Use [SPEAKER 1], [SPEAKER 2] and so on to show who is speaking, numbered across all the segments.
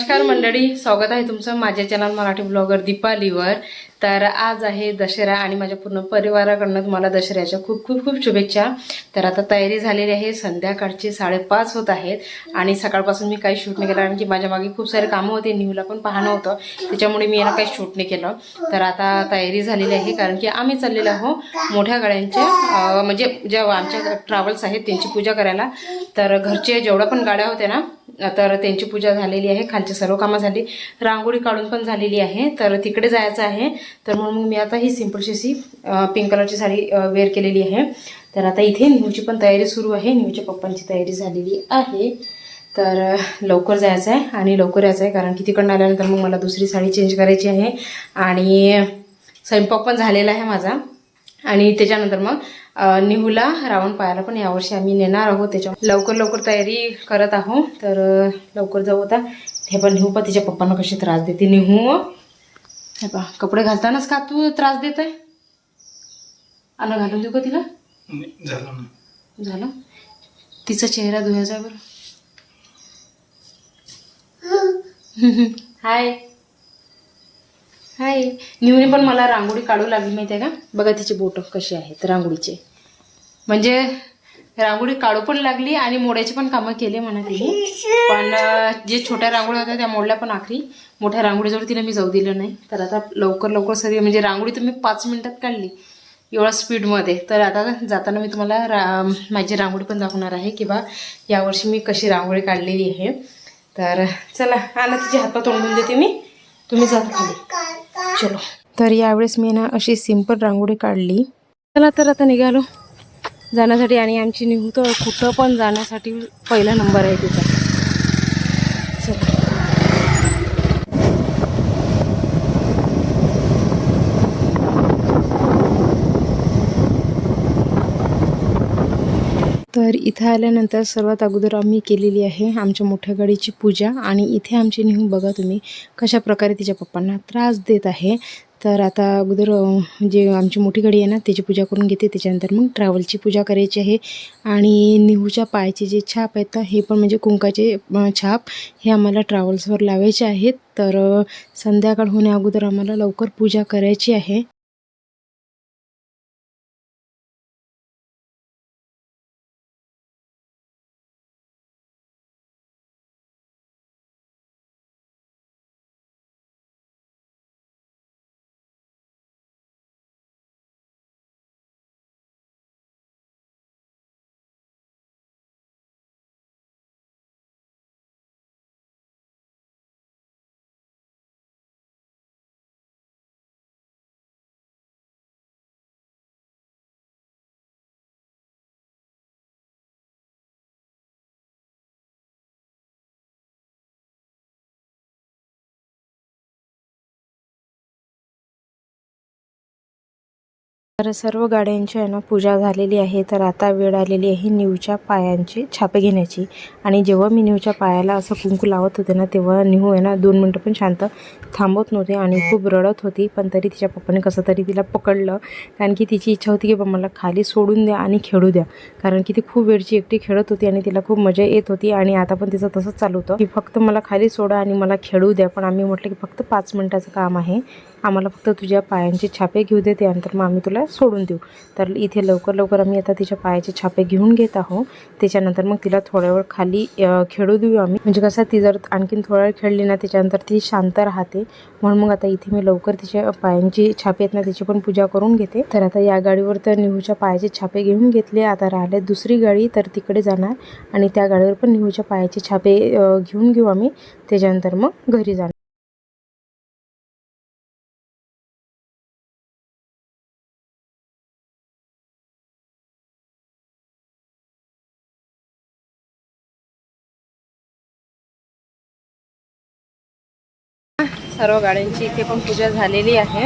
[SPEAKER 1] नमस्कार मंडळी स्वागत आहे तुमचं माझ्या चॅनल मराठी ब्लॉगर दीपालीवर. तर आज आहे दसरा आणि माझ्या पूर्ण परिवाराकडनं तुम्हाला दसऱ्याच्या खूप खूप खूप शुभेच्छा. तर आता तयारी झालेली आहे संध्याकाळचे साडेपाच होत आहेत आणि सकाळपासून मी काही शूट नाही केलं कारण की माझ्या मागे खूप सारे कामं होते न्यूला पण पाहणं होतं. त्याच्यामुळे मी याला काही शूट नाही केलं. तर आता तयारी झालेली आहे कारण की आम्ही चाललेलो आहो मोठ्या गाड्यांच्या म्हणजे जेव्हा आमच्या ट्रॅव्हल्स आहेत त्यांची पूजा करायला. तर घरचे जेवढ्या पण गाड्या होत्या ना तर त्यांची पूजा झालेली आहे खालची सर्व कामं झाली रांगोळी काढून पण झालेली आहे. तर तिकडे जायचं आहे. तर म्हणून मग मी आता ही सिम्पलशीशी पिंक कलरची साडी वेअर केलेली आहे. तर आता इथे न्यूची पण तयारी सुरू आहे. न्यूच्या पप्पांची तयारी झालेली आहे. तर लवकर जायचं आहे आणि लवकर यायचं आहे कारण की तिकडनं आल्यानंतर मग मला दुसरी साडी चेंज करायची आहे. आणि स्वयंपाक पण झालेला आहे माझा. आणि त्याच्यानंतर मग निहूला रावण पाहायला पण यावर्षी आम्ही नेणार आहोत. त्याच्या लवकर लवकर तयारी करत आहोत तर लवकर जाऊ आता. हे पण निहू पण तिच्या पप्पांना कशी त्रास देते. निहू हे पा कपडे घालतानाच का तू त्रास देत आहे अन्न घालून देऊ का तिला?
[SPEAKER 2] झालं
[SPEAKER 1] तिचा चेहरा धुवायचा आहे बरं. हाय. हाय. निवने पण मला रांगोळी काढू लागली माहिती आहे का? बघा तिचे बोट कसे आहेत रांगोळीचे. म्हणजे रांगोळी काढू पण लागली आणि मोड्याची पण कामं केले म्हणा तिने पण जे छोट्या रांगोळ्या होत्या त्या मोडल्या पण आखरी. मोठ्या रांगोळीजवळ तिला मी जाऊ दिलं नाही. तर आता लवकर लवकर सगळी म्हणजे रांगोळी तर मी पाच मिनिटात काढली. एवढा स्पीडमध्ये. तर आता जाताना मी तुम्हाला रा माझी रांगोळी पण दाखवणार आहे किंवा यावर्षी मी कशी रांगोळी काढलेली आहे. तर चला आणा तिचे हातपाय तोंडून देते मी. तुम्ही जात खाली. चलो. तर यावेळेस मी ना अशी सिंपल रांगोळी काढली. चला तर आता निघालो. जाण्यासाठी आणि आमची निघू तर कुठं पण जाण्यासाठी पहिला नंबर आहे तिचा. तर इथं आल्यानंतर सर्वात अगोदर आम्ही केलेली आहे आमच्या मोठ्या गाडीची पूजा आणि इथे आमची नेहमी बघा तुम्ही कशा प्रकारे तिच्या पप्पांना त्रास देत आहे. तर आता अगोदर जे आमची मोठी घडी आहे ना त्याची पूजा करून घेते. त्याच्यानंतर मग ट्रॅव्हलची पूजा करायची आहे. आणि निहूच्या पायाचे जे छाप आहेत हे पण म्हणजे कुंकाचे छाप हे आम्हाला ट्रॅव्हल्सवर लावायचे आहेत. तर संध्याकाळ होण्या अगोदर आम्हाला लवकर पूजा करायची आहे. तर सर्व गाड्यांची आहे ना पूजा झालेली आहे. तर आता वेळ आलेली आहे न्यूच्या पायांची छापे घेण्याची. आणि जेव्हा मी न्यूच्या पायाला असं कुंकू लावत होते ना तेव्हा न्यू आहे ना दोन मिनटं पण शांत थांबत नव्हते आणि खूप रडत होती. पण तरी तिच्या पप्पाने कसं तरी तिला पकडलं. कारण की तिची इच्छा होती की बा मला खाली सोडून द्या आणि खेळू द्या. कारण की ती खूप वेळची एकटी खेळत होती आणि तिला खूप मजा येत होती. आणि आता पण तिचं तसंच चालू होतं. की फक्त मला खाली सोडा आणि मला खेळू द्या. पण आम्ही म्हटलं की फक्त पाच मिनटाचं काम आहे. आम्हाला फक्त तुझ्या पायांचे छापे घेऊ दे त्यानंतर मग आम्ही तुला सोडून देऊ. तर इथे लवकर लवकर आम्ही आता तिच्या पायाचे छापे घेऊन घेत आहोत. त्याच्यानंतर मग तिला थोड्या वेळ खाली खेळू देऊ आम्ही. म्हणजे कसं ती जर आणखीन थोडा वेळ खेळली ना त्याच्यानंतर ती शांत राहते. म्हणून मग आता इथे मी लवकर तिच्या पायांची छापे आहेत ना तिची पण पूजा करून घेते. तर आता या गाडीवर तर निहूच्या पायाचे छापे घेऊन घेतले. आता राहिले दुसरी गाडी तर तिकडे जाणार. आणि त्या गाडीवर पण निहूच्या पायाचे छापे घेऊन घेऊ आम्ही. त्याच्यानंतर मग घरी जाणार. सर्व गाड्यांची इथे पण पूजा झालेली आहे.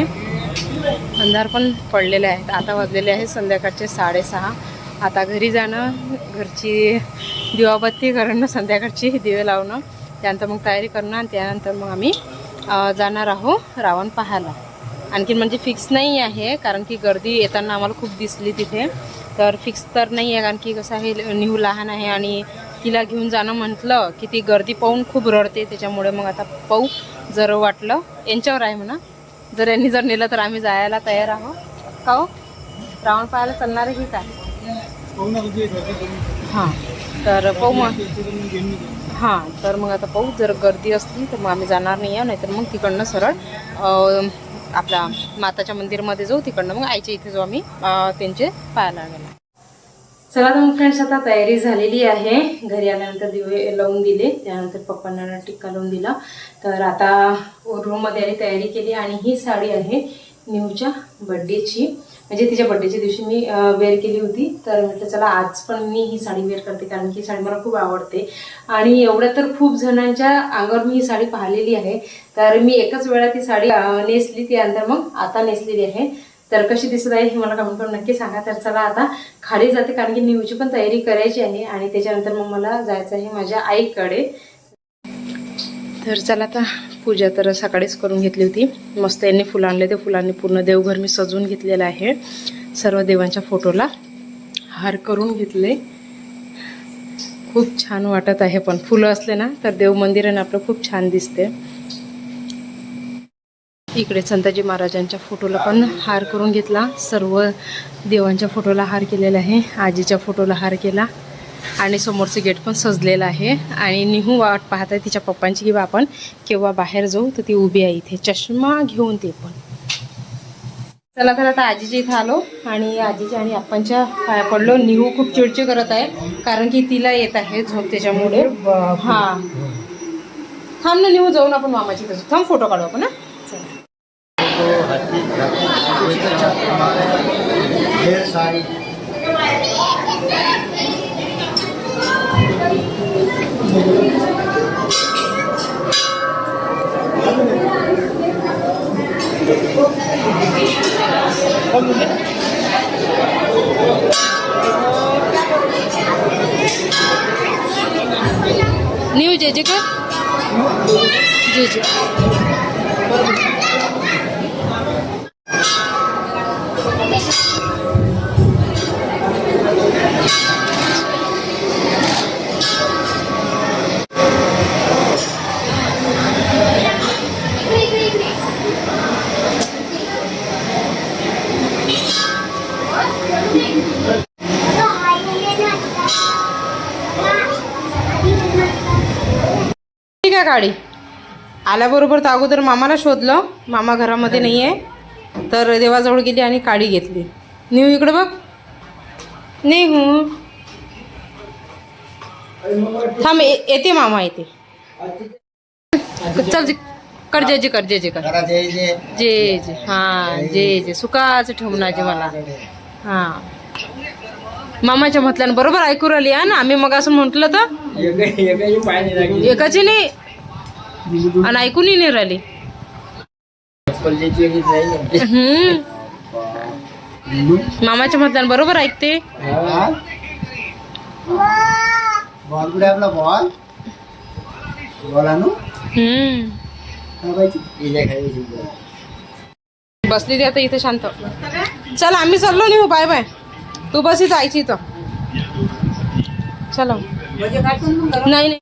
[SPEAKER 1] अंधार पण पडलेले आहेत. आता वाजलेले आहे संध्याकाळचे साडेसहा. आता घरी जाणं घरची दिवाबत्ती करणं संध्याकाळची दिवे लावणं त्यानंतर मग तयारी करणं आणि त्यानंतर मग आम्ही जाणार आहोत रावण पाहायला. आणखीन म्हणजे फिक्स नाही आहे कारण की गर्दी येताना आम्हाला खूप दिसली तिथे. तर फिक्स तर नाही आहे कारण की कसं आहे निहू लहान आहे आणि तिला घेऊन जाणं म्हटलं की ती गर्दी पाहून खूप रडते. त्याच्यामुळे मग आता पाहू. जर वाटलं यांच्यावर आहे म्हणा. जर यांनी जर नेलं तर आम्ही जायला तयार आहोत. का हो? रावण पाहायला चालणार आहे की काय? हां. तर पाहू मग. हां. तर मग आता पाहू. जर गर्दी असली तर मग आम्ही जाणार नाही आहे. नाहीतर मग तिकडनं सरळ आपला माताच्या मंदिरमध्ये जाऊ. तिकडनं मग आईच्या इथे जाऊ आम्ही त्यांचे पाहायला गेला चला तर मग फ्रेंड्स आता तयारी झालेली आहे. घरी आल्यानंतर दिवे लावून दिले त्यानंतर पप्पांना टिक्का लावून दिला. तर आता रूममध्ये आली तयारी केली आणि ही साडी आहे न्यूच्या बड्डेची म्हणजे तिच्या बड्डेच्या दिवशी मी वेअर केली होती. तर म्हटलं चला आज पण मी ही साडी वेअर करते कारण की साडी मला खूप आवडते. आणि एवढ्या तर खूप जणांच्या अंगावर मी ही साडी पाहिलेली आहे. तर मी एकच वेळा ती साडी नेसली त्यानंतर मग आता नेसलेली आहे. तर कशी दिसत आहे हे मला कमेंट करून नक्की सांगा. तर चला आता खाली जाते कारण की न्यूची पण तयारी करायची आहे आणि त्याच्यानंतर मग मला जायचं आहे माझ्या आईकडे. तर चला आता पूजा तर सकाळीच करून घेतली होती. मस्त यांनी फुलं आणले. ते फुलांनी पूर्ण देवघर मी सजवून घेतलेलं आहे. सर्व देवांच्या फोटोला हार करून घेतले. खूप छान वाटत आहे पण. फुलं असले ना तर देव मंदिराने आपलं खूप छान दिसते. इकडे संताजी महाराजांच्या फोटोला पण हार करून घेतला. सर्व देवांच्या फोटोला हार केलेला आहे. आजीच्या फोटोला हार केला. आणि समोरचं गेट पण सजलेलं आहे. आणि निहू वाट पाहत आहे तिच्या पप्पांची की बा आपण केव्हा बाहेर जाऊ तर ती उभी आहे इथे. चष्मा घेऊन ते पण. चला तर आता आजीच्या इथं आलो. आणि आजीच्या आणि आप्पांच्या पाया पडलो. निहू खूप चिडचिड करत आहे. कारण की तिला येत आहे झोप त्याच्यामुळे. हां. थांब ना निहू जाऊन आपण मामाची इथं. थांब फोटो काढू आपण न्यू जे जे का? जे जे गाडी आल्याबरोबर तर अगोदर मामाला शोधलं. मामा घरामध्ये नाही. आहे तर देवाजवळ गेली आणि काडी घेतली. नेऊ इकडे बघ. नेहू थांब येते मामा येते. चल जे- कर जे जे कर जे जे कर. जे जे. हा जे जे. सुखाचं ठेवून आजी मला. हा. मामाच्या म्हटल्यानं बरोबर ऐकू राहिली हा ना? आम्ही मग असं म्हटलं तर? एकाची नाही. आणि ऐकूनही नाही राहिली. हम्म. मामाच्या म्हटल्यानं बरोबर ऐकते.
[SPEAKER 3] बॉल कुठे आपला बॉल? बॉल आणू?
[SPEAKER 1] हम्म.
[SPEAKER 3] का पाहिजे इले खायची
[SPEAKER 1] बसली ती आता इथे शांत. चल आम्ही चाललो नाही हो बाय बाय. तू बस इथं आईची इथं. चलो. नाही नाही.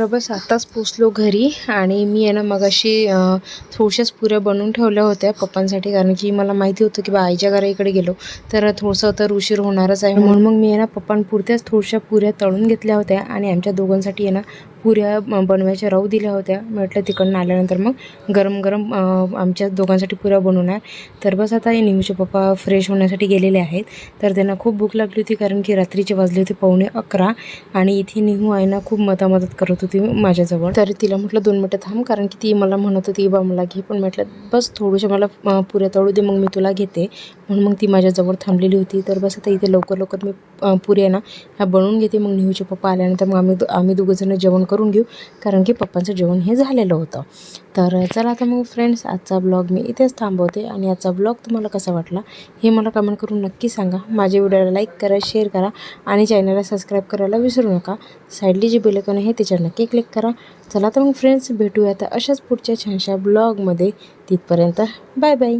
[SPEAKER 1] तर बस आत्ताच पोचलो घरी आणि मी आहे ना मग अशी थोडशाच पुऱ्या बनवून ठेवल्या होत्या पप्पांसाठी कारण की मला माहिती होतं की बा आईच्या घराकडे गेलो. तर थोडंसं तर उशीर होणारच आहे म्हणून मग मी आहे ना पप्पांपुरत्याच थोडशा पुऱ्या तळून घेतल्या होत्या आणि आमच्या दोघांसाठी आहे ना पुऱ्या बनवायच्या राहू दिल्या होत्या. म्हटलं तिकडनं आल्यानंतर मग गरम गरम आमच्या दोघांसाठी पुऱ्या बनवणार. तर बस आता हे निहूचे पप्पा फ्रेश होण्यासाठी गेलेले आहेत. तर त्यांना खूप भूक लागली होती कारण की रात्रीचे वाजले होते पावणे अकरा आणि इथे निहू आहे ना खूप मतामदत करत होती माझ्याजवळ. तर तिला म्हटलं दोन मिनटं थांब कारण की ती मला म्हणत होती बा मला घे. पण म्हटलं बस थोडंशा मला पुऱ्या तळू दे मग मी तुला घेते. म्हणून मग ती माझ्याजवळ थांबलेली होती. तर बस आता इथे लवकर लवकर मी पुऱ्या ना ह्या बनवून घेते. मग नेहूचे पप्पा आल्यानंतर मग आम्ही आम्ही दोघंजणं जेवण करून घेऊ. कारण की पप्पांचं जेवण हे झालेलं होतं. तर चला आता मग फ्रेंड्स आजचा ब्लॉग मी इथेच थांबवते. आणि आजचा ब्लॉग तुम्हाला कसा वाटला हे मला कमेंट करून नक्की सांगा. माझ्या व्हिडिओला लाईक करा शेअर करा आणि चॅनलला सबस्क्राईब करायला विसरू नका. साईडली जी बेलकन आहे त्याच्यावर नक्की क्लिक करा. चला तर मग फ्रेंड्स भेटूया आता अशाच पुढच्या छानशा ब्लॉगमध्ये तिथपर्यंत बाय बाय